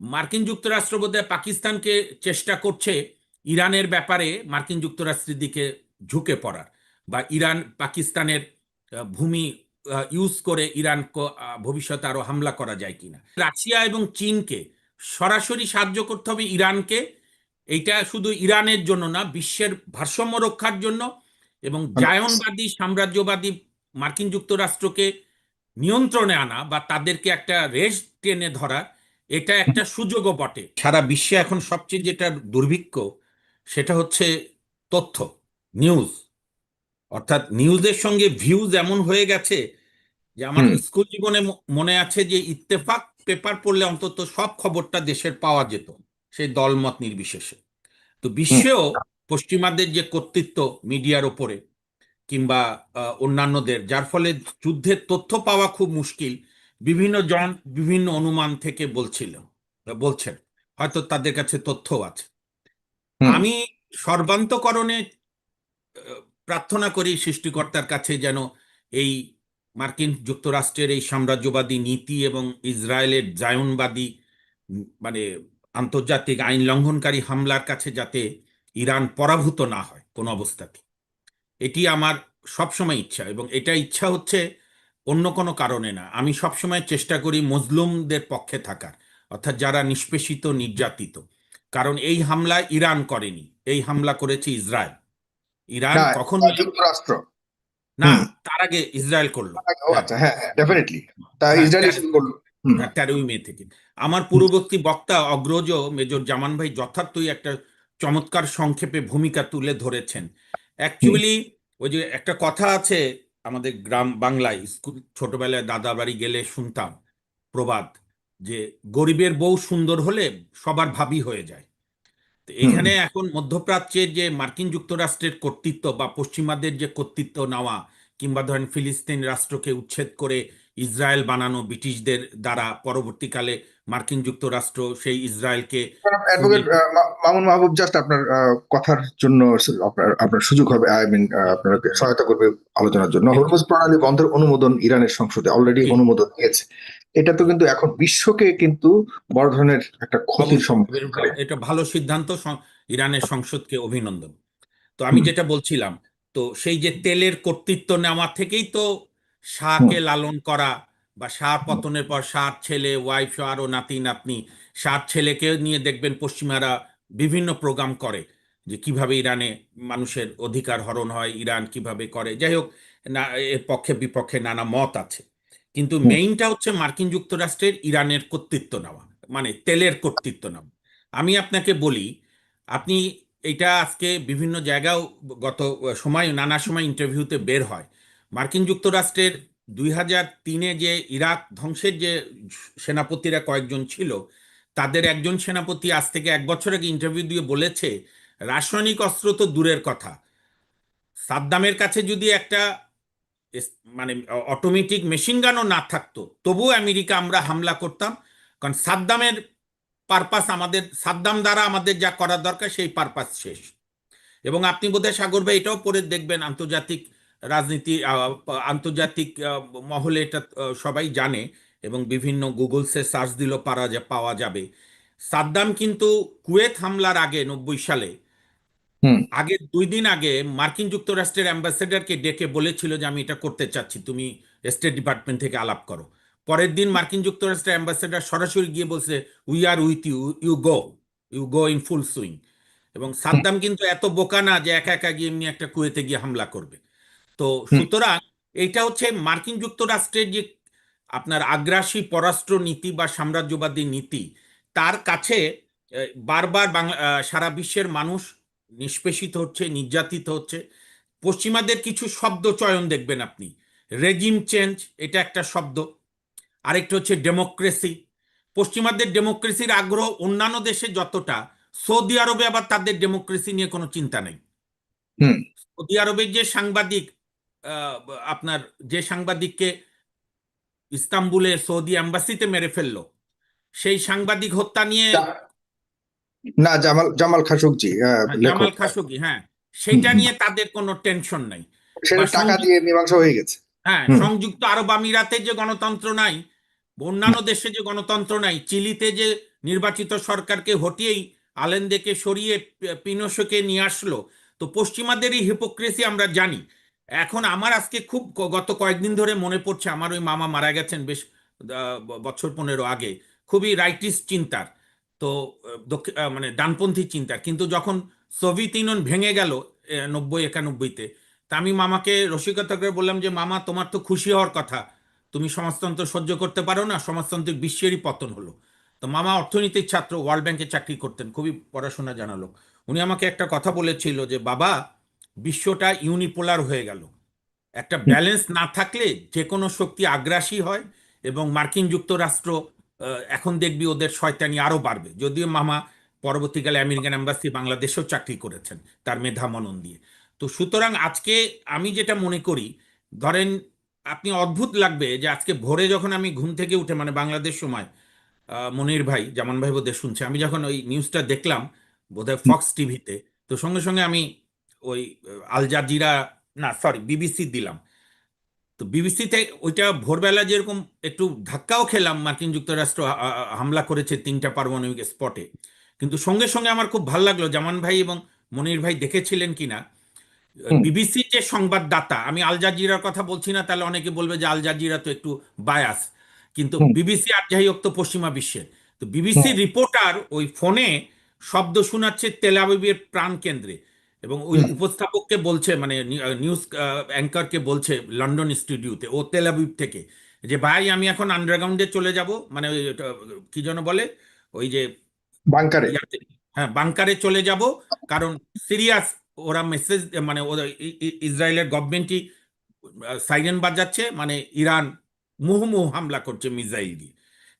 মার্কিন যুক্তরাষ্ট্র বোধহয় পাকিস্তানকে চেষ্টা করছে ইরানের ব্যাপারে মার্কিন যুক্তরাষ্ট্রের দিকে ঝুঁকে পড়ার বা ইরান পাকিস্তানের ভূমি ইউজ করে ইরান ভবিষ্যতে আরও হামলা করা যায় কিনা। রাশিয়া এবং চীনকে সরাসরি সাহায্য করতে হবে ইরানকে। এইটা শুধু ইরানের জন্য না বিশ্বের ভারসাম্য রক্ষার জন্য এবং জায়নবাদী সাম্রাজ্যবাদী মার্কিন যুক্তরাষ্ট্রকে নিয়ন্ত্রণে আনা বা তাদেরকে একটা রেস টেনে ধরা এটা একটা সুযোগও বটে। সারা বিশ্বে এখন সবচেয়ে যেটা দুর্ভিক্ষ সেটা হচ্ছে তথ্য নিউজ অর্থাৎ নিউজের সঙ্গে ভিউজ এমন হয়ে গেছে যে আমার স্কুল জীবনে মনে আছে যে ইত্তেফাক পেপার পড়লে অন্তত সব খবরটা দেশের পাওয়া যেত সেই দলমত নির্বিশেষে। তো বিশ্বেও পশ্চিমাদের যে কর্তৃত্ব মিডিয়ার ওপরে কিংবা আহ, অন্যান্যদের যার ফলে যুদ্ধের তথ্য পাওয়া খুব মুশকিল বিভিন্ন জন বিভিন্ন অনুমান থেকে বলছিল বলছেন হয়তো তাদের কাছে তথ্য আছে। আমি সর্বান্তকরণে প্রার্থনা করি সৃষ্টিকর্তার কাছে যেন এই মার্কিন যুক্তরাষ্ট্রের এই সাম্রাজ্যবাদী নীতি এবং ইসরায়েলের জায়নবাদী মানে আন্তর্জাতিক আইন লঙ্ঘনকারী হামলার কাছে যাতে ইরান পরাভূত না হয় কোনো অবস্থাতে এটি আমার সবসময় ইচ্ছা এবং এটা ইচ্ছা হচ্ছে অন্য কোনো কারণে না। আমি সবসময় চেষ্টা করি মজলুমদের পক্ষে থাকার অর্থাৎ যারা নিষ্পেষিত নির্যাতিত। কারণ এই হামলা ইরান করেনি এই হামলা করেছে ইসরায়েল। ইরান কখন যুক্তরাষ্ট্র। না তার আগে ইসরায়েল করল। আচ্ছা হ্যাঁ ডেফিনেটলি ইসরায়েল করল। তেরোই মে থেকে। আমার পূর্ববর্তী বক্তা অগ্রজ মেজর জামান ভাই যথার্থই একটা চমৎকার সংক্ষেপে ভূমিকা তুলে ধরেছেন। অ্যাকচুয়ালি ওই যে একটা কথা আছে আমাদের গ্রাম বাংলায় স্কুল ছোটবেলায় দাদা বাড়ি গেলে শুনতাম প্রবাদ যে গরিবের বউ সুন্দর হলে সবার ভাবি হয়ে যায়। তো এখানে এখন মধ্যপ্রাচ্যের যে মার্কিন যুক্তরাষ্ট্রের কর্তৃত্ব বা পশ্চিমাদের যে কর্তৃত্ব নেওয়া কিংবা ধরেন ফিলিস্তিন রাষ্ট্রকে উচ্ছেদ করে ইসরায়েল বানানো ব্রিটিশদের দ্বারা পরবর্তীকালে মার্কিন যুক্তরাষ্ট্র সেই ইসরায়েলকে অ্যাডভোকেট মামুন মাহবুব জাস্ট আপনার কথার জন্য আপনার আপনার সুযোগ হবে আই মিন আপনাকে সহায়তা করবে আলোচনার জন্য। হরমুজ প্রণালী বন্ধের অনুমোদন ইরানের সংসদে অলরেডি অনুমোদন দিয়েছে এটা তো কিন্তু এখন বিশ্বকে কিন্তু বড় ধরনের একটা ক্ষতির সম্মুখীন এটা ভালো সিদ্ধান্ত ইরানের সংসদকে অভিনন্দন। তো আমি যেটা বলছিলাম তো সেই যে তেলের কর্তৃত্ব নেওয়া থেকেই তো শাহকে লালন করা বা শাহ পতনের পর শাহ ছেলে ওয়াইফ আরও নাতি নাতনি শাহ ছেলেকে নিয়ে দেখবেন পশ্চিমারা বিভিন্ন প্রোগ্রাম করে যে কীভাবে ইরানে মানুষের অধিকার হরণ হয় ইরান কীভাবে করে। যাই হোক না এর পক্ষে বিপক্ষে নানা মত আছে। কিন্তু মেইনটা হচ্ছে মার্কিন যুক্তরাষ্ট্রের ইরানের কর্তৃত্ব নেওয়া মানে তেলের কর্তৃত্ব নেওয়া। আমি আপনাকে বলি আপনি এটা আজকে বিভিন্ন জায়গাও গত সময় নানা সময় ইন্টারভিউতে বের হয়। মার্কিন যুক্তরাষ্ট্রের দুই হাজার তিনে যে ইরাক ধ্বংসের যে সেনাপতিরা কয়েকজন ছিল, তাদের একজন সেনাপতি আজ থেকে এক বছর আগে ইন্টারভিউ দিয়ে বলেছে, রাসায়নিক অস্ত্র তো দূরের কথা। সাদ্দামের কাছে যদি একটা মানে অটোমেটিক মেশিন গানও না থাকতো, তবুও আমেরিকা আমরা হামলা করতাম। কারণ সাদ্দামের পারপাস আমাদের, সাদ্দাম দ্বারা আমাদের যা করার দরকার, সেই পারপাস শেষ। এবং আপনি বোধহয় সাগর ভাই এটাও পরে দেখবেন আন্তর্জাতিক রাজনীতি আহ, আন্তর্জাতিক মহলে এটা সবাই জানে এবং বিভিন্ন গুগলসে সার্চ দিলেও পারা যা পাওয়া যাবে। সাদ্দাম কিন্তু কুয়েত হামলার আগে নব্বই সালে। আগে দুই দিন আগে মার্কিন যুক্তরাষ্ট্রের অ্যাম্বাসেডারকে ডেকে বলেছিল যে আমি এটা করতে চাচ্ছি তুমি স্টেট ডিপার্টমেন্ট থেকে আলাপ করো। পরের দিন মার্কিন যুক্তরাষ্ট্রের অ্যাম্বাসেডার সরাসরি গিয়ে বলছে we are with you you go you go in full swing এবং সাদ্দাম কিন্তু এত বোকা না যে একা একা গিয়ে এমনি একটা কুয়েতে গিয়ে হামলা করবে। তো সুতরাং এটা হচ্ছে মার্কিন যুক্তরাষ্ট্রের যে আপনার আগ্রাসী পররাষ্ট্র নীতি বা সাম্রাজ্যবাদী নীতি তার কাছে বারবার সারা বিশ্বের মানুষ নিষ্পেষিত হচ্ছে নির্যাতিত হচ্ছে। পশ্চিমাদের কিছু শব্দ চয়ন দেখবেন আপনি। রেজিম চেঞ্জ এটা একটা শব্দ। আরেকটা হচ্ছে ডেমোক্রেসি। পশ্চিমাদের ডেমোক্রেসির আগ্রহ অন্যান্য দেশে যতটা সৌদি আরবে আবার তাদের ডেমোক্রেসি নিয়ে কোনো চিন্তা নেই। হুম। সৌদি আরবের যে সাংবাদিক আপনার যে সাংবাদিককে ইস্তাম্বুলে সৌদি অ্যাম্বাসিতে মেরে ফেলল সেই সাংবাদিক হত্যা নিয়ে না জামাল জামাল খাশোগজি আহ, হ্যাঁ, জামাল খাশোগি হ্যাঁ সেটা নিয়ে তাদের কোনো টেনশন নাই। সেটা টাকা দিয়ে মীমাংসা হয়ে গেছে। হ্যাঁ সংযুক্ত আরব আমিরাতে যে গণতন্ত্র নাই অন্যান্য দেশে যে গণতন্ত্র নাই চিলিতে যে নির্বাচিত সরকারকে হটিয়েই আলেন্দেকে সরিয়ে পি- নিয়ে আসলো তো পশ্চিমাদের এই হিপোক্রেসি আমরা জানি। এখন আমার আজকে খুব গত কয়েকদিন ধরে মনে পড়ছে আমার ওই মামা মারা গেছেন বেশ বছর পনেরো আগে। খুবই রাইটিস্ট চিন্তার। তো মানে ডানপন্থী চিন্তা কিন্তু যখন সোভিয়েত ইউনিয়ন ভেঙে গেল নব্বই, একানব্বইতে, তা আমি মামাকে রসিকতা করে বললাম যে, মামা, তোমার তো খুশি হওয়ার কথা। তুমি সমাজতন্ত্র সহ্য করতে পারো না, সমাজতান্ত্রিক বিশ্বেরই পতন হলো। তো মামা অর্থনীতির ছাত্র, ওয়ার্ল্ড ব্যাংকে চাকরি করতেন। খুবই পড়াশোনা জানালো। উনি আমাকে একটা কথা বলেছিল যে, বাবা বিশ্বটা ইউনিপোলার হয়ে গেল। একটা ব্যালেন্স না থাকলে যে কোনো শক্তি আগ্রাসী হয় এবং মার্কিন যুক্তরাষ্ট্র এখন দেখবি ওদের শয়তানি আরও বাড়বে। যদিও মামা পরবর্তীকালে আমেরিকান এম্বাসি বাংলাদেশেও চাকরি করেছেন তার মেধা মনন দিয়ে। তো সুতরাং আজকে আমি যেটা মনে করি, ধরেন আপনি অদ্ভুত লাগবে যে আজকে ভোরে যখন আমি ঘুম থেকে উঠে মানে বাংলাদেশ সময় মনির ভাই, জামান ভাই বোধহয় শুনছে, আমি যখন ওই নিউজটা দেখলাম বোধহয় ফক্স টিভিতে তো সঙ্গে সঙ্গে আমি ওই আল জাজিরা না সরি বিবিসি দিলাম। তো বিবিসিতে ওইটা ভোরবেলা যেরকম একটু ধাক্কাও খেলাম মার্কিন যুক্তরাষ্ট্র হামলা করেছে তিনটা পারমাণবিক স্পটে। কিন্তু সঙ্গে সঙ্গে আমার খুব ভালো লাগল জামান ভাই এবং মনির ভাই দেখেছিলেন কিনা। বিবিসির যে সংবাদদাতা আমি আল জাজিরার কথা বলছি না তাহলে অনেকে বলবে যে আল জাজিরা তো একটু বায়াস কিন্তু বিবিসি আর যাই হোক তো পশ্চিমা বিশ্বের। তো বিবিসি রিপোর্টার ওই ফোনে শব্দ শোনাচ্ছে তেলাবিবের প্রাণ কেন্দ্রে এবং ওই উপস্থাপককে বলছে মানে নিউজ অ্যাঙ্কারকে বলছে লন্ডন স্টুডিওতে ও তেলাবিব থেকে যে ভাই আমি এখন আন্ডারগ্রাউন্ডে চলে যাব মানে ওই কি যেন বলে ওই যে বাংকারে। হ্যাঁ বাংকারে চলে যাব কারণ সিরিয়াস ওরা মেসেজ মানে ইসরায়েলের গভর্নমেন্টই সাইরেন বাজাচ্ছে মানে ইরান মুহুমুহু হামলা করছে মিসাইল দিয়ে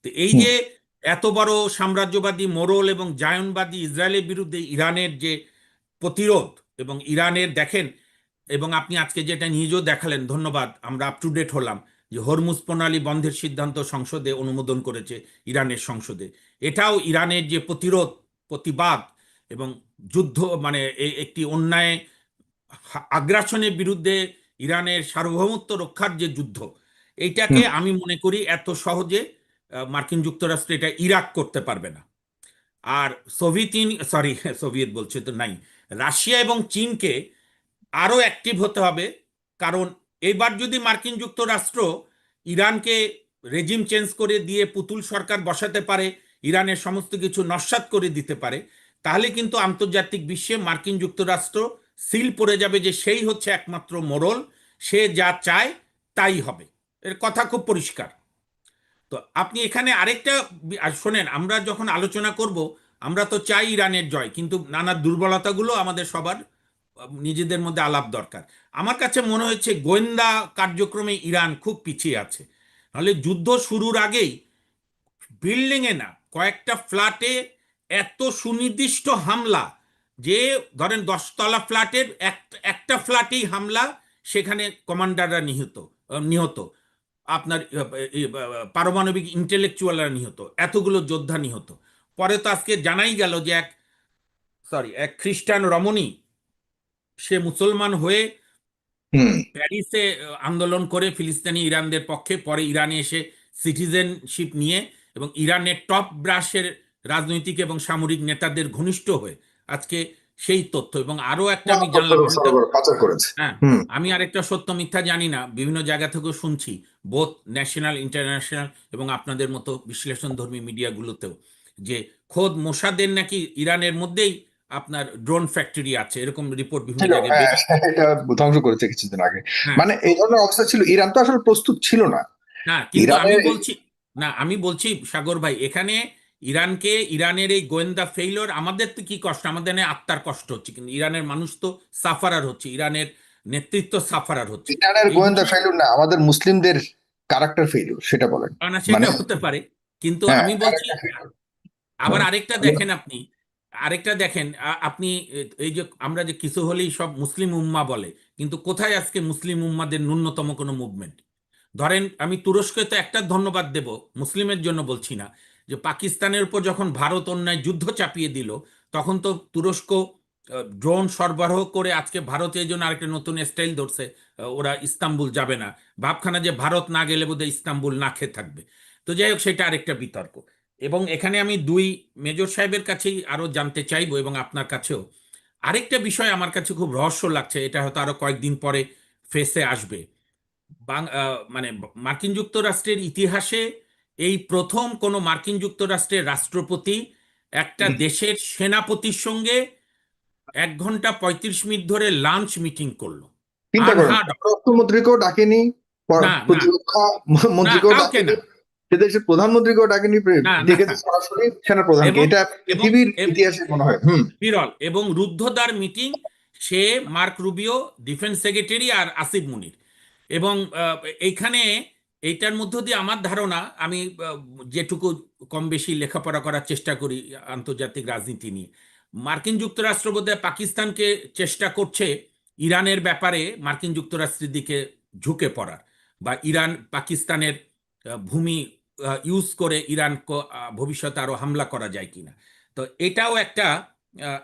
তো এই যে এত বড় সাম্রাজ্যবাদী মোরল এবং জায়নবাদী ইসরায়েলের বিরুদ্ধে ইরানের যে প্রতিরোধ এবং ইরানের দেখেন এবং আপনি আজকে যেটা নিজেও দেখালেন ধন্যবাদ আমরা আপ টু ডেট হলাম যে হরমুজ প্রণালী বন্ধের সিদ্ধান্ত সংসদে অনুমোদন করেছে ইরানের সংসদে। এটাও ইরানের যে প্রতিরোধ প্রতিবাদ এবং যুদ্ধ মানে একটি অন্যায় আগ্রাসনের বিরুদ্ধে ইরানের সার্বভৌমত্ব রক্ষার যে যুদ্ধ এইটাকে আমি মনে করি এত সহজে মার্কিন যুক্তরাষ্ট্র এটা ইরাক করতে পারবে না। আর সোভিয়েত সরি সোভিয়েত বলছে তো নাই রাশিয়া এবং চীনকে আরও অ্যাক্টিভ হতে হবে। কারণ এবার যদি মার্কিন যুক্তরাষ্ট্র ইরানকে রেজিম চেঞ্জ করে দিয়ে পুতুল সরকার বসাতে পারে, ইরানের সমস্ত কিছু নস্বাত করে দিতে পারে, তাহলে কিন্তু আন্তর্জাতিক বিশ্বে মার্কিন যুক্তরাষ্ট্র সিল পড়ে যাবে যে সেই হচ্ছে একমাত্র মোড়ল, সে যা চায় তাই হবে। এর কথা খুব পরিষ্কার। তো আপনি এখানে আরেকটা শোনেন, আমরা যখন আলোচনা করব আমরা তো চাই ইরানের জয়, কিন্তু নানা দুর্বলতাগুলো আমাদের সবার নিজেদের মধ্যে আলাপ দরকার। আমার কাছে মনে হচ্ছে গোয়েন্দা কার্যক্রমে ইরান খুব পিছিয়ে আছে। নাহলে যুদ্ধ শুরুর আগেই বিল্ডিংয়ে না, কয়েকটা ফ্ল্যাটে এত সুনির্দিষ্ট হামলা যে, ধরেন দশতলা ফ্ল্যাটের এক- একটা ফ্ল্যাটেই হামলা সেখানে কমান্ডাররা নিহত নিহত। আপনার পারমাণবিক ইন্টেলেকচুয়ালরা নিহত, এতগুলো যোদ্ধা নিহত। পরে তো আজকে জানাই গেল যে এক সরি এক খ্রিস্টান রমণী সে মুসলমান হয়ে প্যারিসে আন্দোলন করে ফিলিস্তিনি ইরানদের পক্ষে পরে ইরানে এসে সিটিজেনশিপ নিয়ে এবং ইরানের টপ ব্রাশের রাজনৈতিক এবং সামরিক নেতাদের ঘনিষ্ঠ হয়ে আজকে সেই তথ্য এবং আরও একটা আমি জানলাম হ্যাঁ আমি আরেকটা সত্য মিথ্যা জানি না বিভিন্ন জায়গা থেকেও শুনছি বোথ ন্যাশনাল ইন্টারন্যাশনাল এবং আপনাদের মতো বিশ্লেষণধর্মী মিডিয়াগুলোতেও। যে খোদ মোসাদের নাকি ইরানের মধ্যেই আপনার ড্রোন ফ্যাক্টরি আছে এরকম রিপোর্ট বিভিন্ন জায়গায় হ্যাঁ, এটা ধ্বংস করেছে কিছুদিন আগে। হ্যাঁ। মানে এই ধরনের অবস্থা ছিল ইরান তো আসলে প্রস্তুত ছিল না। না কিন্তু আমি বলছি না আমি বলছি সাগর ভাই এখানে ইরানকে ইরানের এই গোয়েন্দা ফেইলর আমাদের তো কি কষ্ট? আমাদের না আত্মার কষ্ট হচ্ছে কিন্তু ইরানের মানুষ তো সাফারার হচ্ছে ইরানের নেতৃত্ব সাফারার হচ্ছে। ইরানের গোয়েন্দা ফেলুর না আমাদের মুসলিমদের ক্যারেক্টার ফেলুর সেটা বলেন। না সেটা মানে- হতে পারে কিন্তু হ্যাঁ, আমি বলছি। আবার আরেকটা দেখেন আপনি আরেকটা দেখেন আপনি এই যে আমরা যে কিছু হলেই সব মুসলিম উম্মা বলে কিন্তু কোথায় আজকে মুসলিম উম্মাদের ন্যূনতম কোনো মুভমেন্ট ধরেন আমি তুরস্কে তো একটা ধন্যবাদ দেব মুসলিমের জন্য বলছি না যে পাকিস্তানের উপর যখন ভারত অন্যায় যুদ্ধ চাপিয়ে দিল তখন তো তুরস্ক ড্রোন সরবরাহ করে আজকে ভারতের জন্য আরেকটা নতুন স্টাইল ধরছে ওরা ইস্তাম্বুল যাবে না। ভাবখানা যে ভারত না গেলে বোধহয় ইস্তাম্বুল না খেয়ে থাকবে। তো যাই হোক সেটা আরেকটা বিতর্ক। এবং এখানে আমি দুই মেজর সাহেবের কাছেই আরও জানতে চাইব এবং আপনার কাছেও আরেকটা বিষয় আমার কাছে খুব রহস্য লাগছে এটা হয়তো আরও কয়েকদিন পরে ফেসে আসবে মানে মার্কিন যুক্তরাষ্ট্রের ইতিহাসে এই প্রথম কোনো মার্কিন যুক্তরাষ্ট্রের রাষ্ট্রপতি একটা দেশের সেনাপতির সঙ্গে এক ঘণ্টা পঁয়ত্রিশ মিনিট ধরে লাঞ্চ মিটিং করল. অর্থমন্ত্রীকেও ডাকেনি। প্রতিরক্ষা মন্ত্রীকেও ডাকেনি। সে দেশের প্রধানমন্ত্রীকেও ডাকেনি। ডেকেছে সরাসরি সেনা প্রধানকে। এটা পৃথিবীর ইতিহাসে মনে হয়। হুম। বিরল। এবং রুদ্ধদ্বার মিটিং সে মার্ক রুবিও ডিফেন্স সেক্রেটারি আর আসিফ মুনির। এবং এইখানে এইটার মধ্য দিয়ে আমার ধারণা আমি যেটুকু কম বেশি লেখাপড়া করার চেষ্টা করি আন্তর্জাতিক রাজনীতি নিয়ে। মার্কিন যুক্তরাষ্ট্র বোধহয় পাকিস্তানকে চেষ্টা করছে ইরানের ব্যাপারে মার্কিন যুক্তরাষ্ট্রের দিকে ঝুঁকে পড়ার বা ইরান পাকিস্তানের ভূমি ইউজ করে ইরান ভবিষ্যতে আরও হামলা করা যায় কিনা। তো এটাও একটা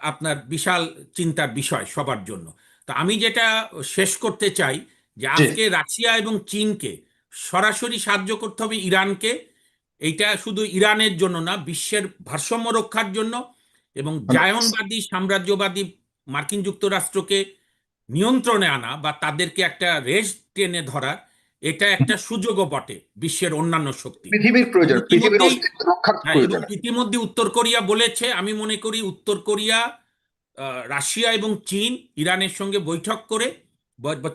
আপনার বিশাল চিন্তার বিষয় সবার জন্য। তো আমি যেটা শেষ করতে চাই যে আজকে রাশিয়া এবং চীনকে সরাসরি সাহায্য করতে হবে ইরানকে। এইটা শুধু ইরানের জন্য না বিশ্বের ভারসাম্য রক্ষার জন্য এবং জায়নবাদী সাম্রাজ্যবাদী মার্কিন যুক্তরাষ্ট্রকে নিয়ন্ত্রণে আনা বা তাদেরকে একটা রেস টেনে ধরার এটা একটা সুযোগও বটে বিশ্বের অন্যান্য শক্তি। পৃথিবীর প্রয়োজন হ্যাঁ, ইতিমধ্যে উত্তর কোরিয়া বলেছে আমি মনে করি উত্তর কোরিয়া রাশিয়া এবং চীন ইরানের সঙ্গে বৈঠক করে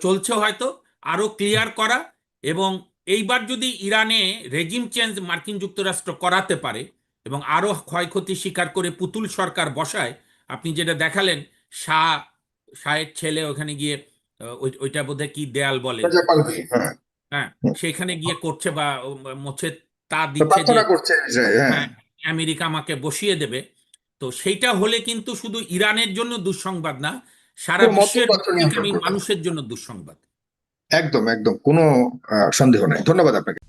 চলছে হয়তো আরও ক্লিয়ার করা এবং এইবার যদি ইরানে রেজিম চেঞ্জ মার্কিন যুক্তরাষ্ট্র করাতে পারে এবং আরও ক্ষয়ক্ষতি স্বীকার করে পুতুল সরকার বসায় আপনি যেটা দেখালেন শাহ শাহের ছেলে ওখানে গিয়ে ওইটা বোধহয় কি দেয়াল বলে? হ্যাঁ হ্যাঁ। সেখানে গিয়ে করছে বা মোছে তা দিচ্ছে যে প্রার্থনা করছে হ্যাঁ হ্যাঁ, আমেরিকা আমাকে বসিয়ে দেবে। তো সেইটা হলে কিন্তু শুধু ইরানের জন্য দুঃসংবাদ না সারা পুরো বিশ্বের মধ্যপ্রাচ্য নিয়ন্ত্রণ মানুষের জন্য দুঃসংবাদ। একদম একদম। কোনো আহ, সন্দেহ নাই। ধন্যবাদ আপনাকে।